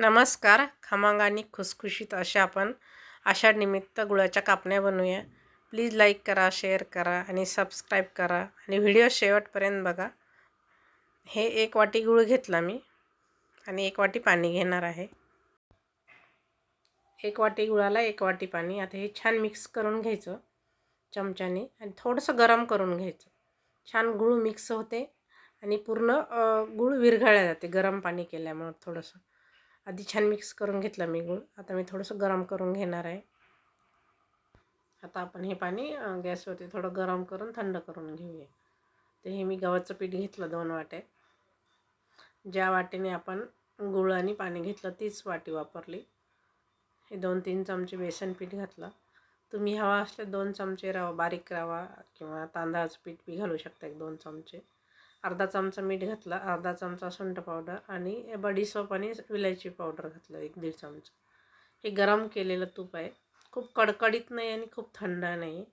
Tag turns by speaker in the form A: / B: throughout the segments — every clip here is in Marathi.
A: नमस्कार खमांग आणि खुसखुशीत अशा आपण अशा निमित्त गुळाच्या कापण्या बनवूया. प्लीज लाईक करा शेअर करा आणि सबस्क्राईब करा आणि व्हिडिओ शेवटपर्यंत बघा. हे एक वाटी गुळ घेतला मी आणि एक वाटी पाणी घेणार आहे. एक वाटी गुळाला एक वाटी पाणी. आता हे छान मिक्स करून घ्यायचं चमच्याने आणि थोडंसं गरम करून घ्यायचं. छान गुळ मिक्स होते आणि पूर्ण गुळ विरघळल्या जाते गरम पाणी केल्यामुळं थोडंसं. आधी छान मिक्स करून घेतला मी गूळ. आता मी थोडंसं गरम करून घेणार आहे. आता आपण हे पाणी गॅसवरती थोडं गरम करून थंड करून घेऊया. ते हे मी गव्हाचं पीठ घेतलं दोन वाटे ज्या वाटेने आपण गुळ आणि पाणी घेतलं तीच वाटी वापरली. हे दोन तीन चमचे बेसन पीठ घातलं. तुम्ही हवा असले दोन चमचे रवा बारीक रवा किंवा तांदळाचं पीठ बी घालू शकता एक दोन चमचे. अर्धा चमचा मीठ घातला अर्धा चमचा सुंठ पावडर आणि बडी सोप आणि विलायची पावडर घातलं एक दीड चमचा. हे गरम केलेलं तूप आहे. खूप कडकडीत नाही आणि खूप थंड नाही.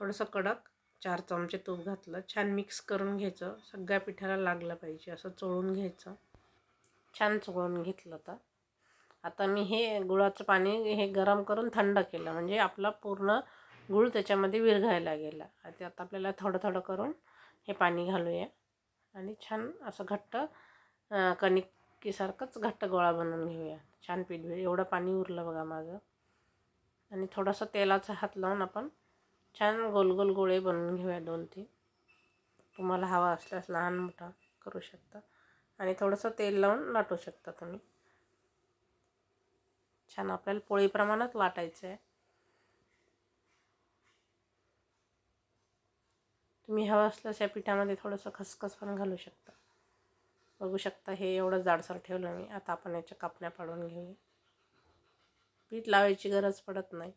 A: थोडंसं कडक चार चमचे तूप घातलं. छान मिक्स करून घ्यायचं. सगळ्या पिठाला लागलं पाहिजे असं चोळून घ्यायचं. छान चोळून घेतलं तर. आता मी हे गुळाचं पाणी हे गरम करून थंड केलं. म्हणजे आपला पूर्ण गुळ त्याच्यामध्ये विरघायला गेला. आता आपल्याला थोडं थोडं करून हे पाणी घालूया. आणि छान असं घट्ट कणिकीसारखंच घट्ट गोळा बनवून घेऊया. छान पीठ एवढं पाणी उरलं बघा माझं. आणि थोडंसं तेलाचा हात लावून आपण छान गोल गोल गोळे बनवून घेऊया दोन तीन. तुम्हाला हवा असल्यास लहान मोठा करू शकता. आणि थोडंसं तेल लावून लाटू शकता तुम्ही. छान आपल्याला पोळीप्रमाणेच लाटायचं आहे तुम्ही हवं असल्यास या पिठामध्ये थोडंसं खसखस पण घालू शकता. बघू शकता हे एवढं जाडसर ठेवलं मी. आता आपण याच्या कापण्या पाडून घेऊया. पीठ लावायची गरज पडत नाही.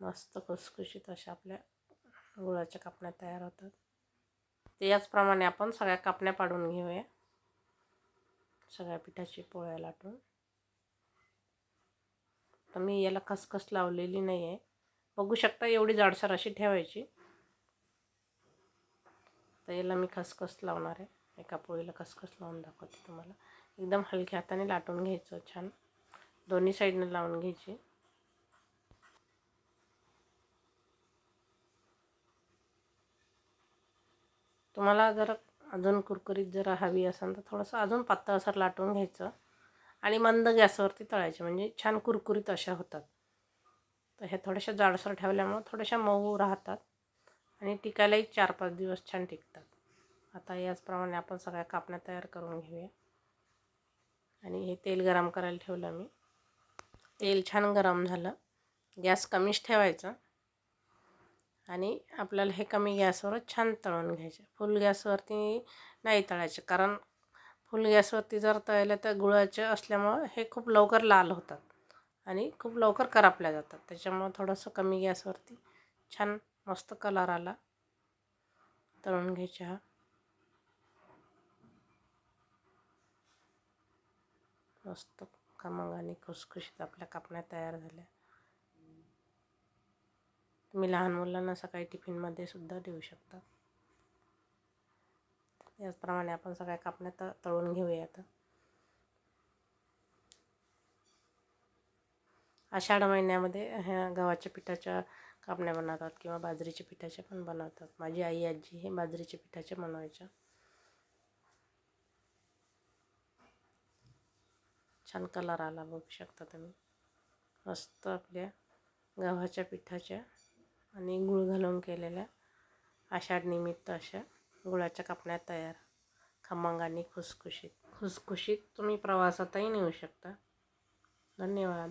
A: मस्त खुसखुशीत अशा आपल्या गुळाच्या कापण्या तयार होतात. ते याचप्रमाणे आपण सगळ्या कापण्या पाडून घेऊया. सगळ्या पिठाची पोळ्या लाटून. तर मी याला खसखस लावलेली नाही आहे बघू शकता एवढी जाडसर अशी ठेवायची. तर याला मी खसखस लावणार आहे. एका पोळीला खसखस लावून दाखवते तुम्हाला. एकदम हलक्या हाताने लाटून घ्यायचं छान. दोन्ही साईडनं लावून घ्यायची. तुम्हाला जर अजून कुरकुरीत जर हवी असेल तर थोडंसं अजून पातळसर लाटून घ्यायचं. आणि मंद गॅसवरती तळायचे. म्हणजे छान कुरकुरीत अशा होतात. तर ह्या थोड्याशा जाडसर ठेवल्यामुळं थोड्याशा मऊ राहतात. आणि टिकायलाही चार पाच दिवस छान टिकतात. आता याचप्रमाणे आपण सगळ्या कापण्या तयार करून घेऊया. आणि हे तेल गरम करायला ठेवलं मी. तेल छान गरम झालं. गॅस कमीच ठेवायचा. आणि आपल्याला हे कमी गॅसवरच छान तळून घ्यायचे. फुल गॅसवरती नाही तळायचे. कारण फुल गॅसवरती जर तळलं तर गुळाचे असल्यामुळं हे खूप लवकर लाल होतात. आणि खूप लवकर करापल्या जातात. त्याच्यामुळं थोडंसं कमी गॅसवरती छान मस्त कलर आला. तळून घ्यायचा हा. मस्त मग आणि खुसखुशीत आपल्या कापण्या तयार झाल्या. तुम्ही लहान मुलांना सकाळी टिफिनमध्ये सुद्धा देऊ शकता. याचप्रमाणे आपण सगळ्या कापण्या त तळून घेऊया आता. आषाढ महिन्यामध्ये ह्या गव्हाच्या पिठाच्या कापण्या बनवतात किंवा बाजरीच्या पिठाच्या पण बनवतात. माझी आई आजी हे बाजरीच्या पिठाच्या बनवायच्या. छान कलर आला बघू शकता तुम्ही. मस्त आपल्या गव्हाच्या पिठाच्या आणि गुळ घालून केलेल्या आषाढ निमित्त अशा गुळाच्या कापण्या तयार. खमंग आणि खुसखुशीत. खुसखुशीत तुम्ही प्रवासातही नेऊ शकता. धन्यवाद.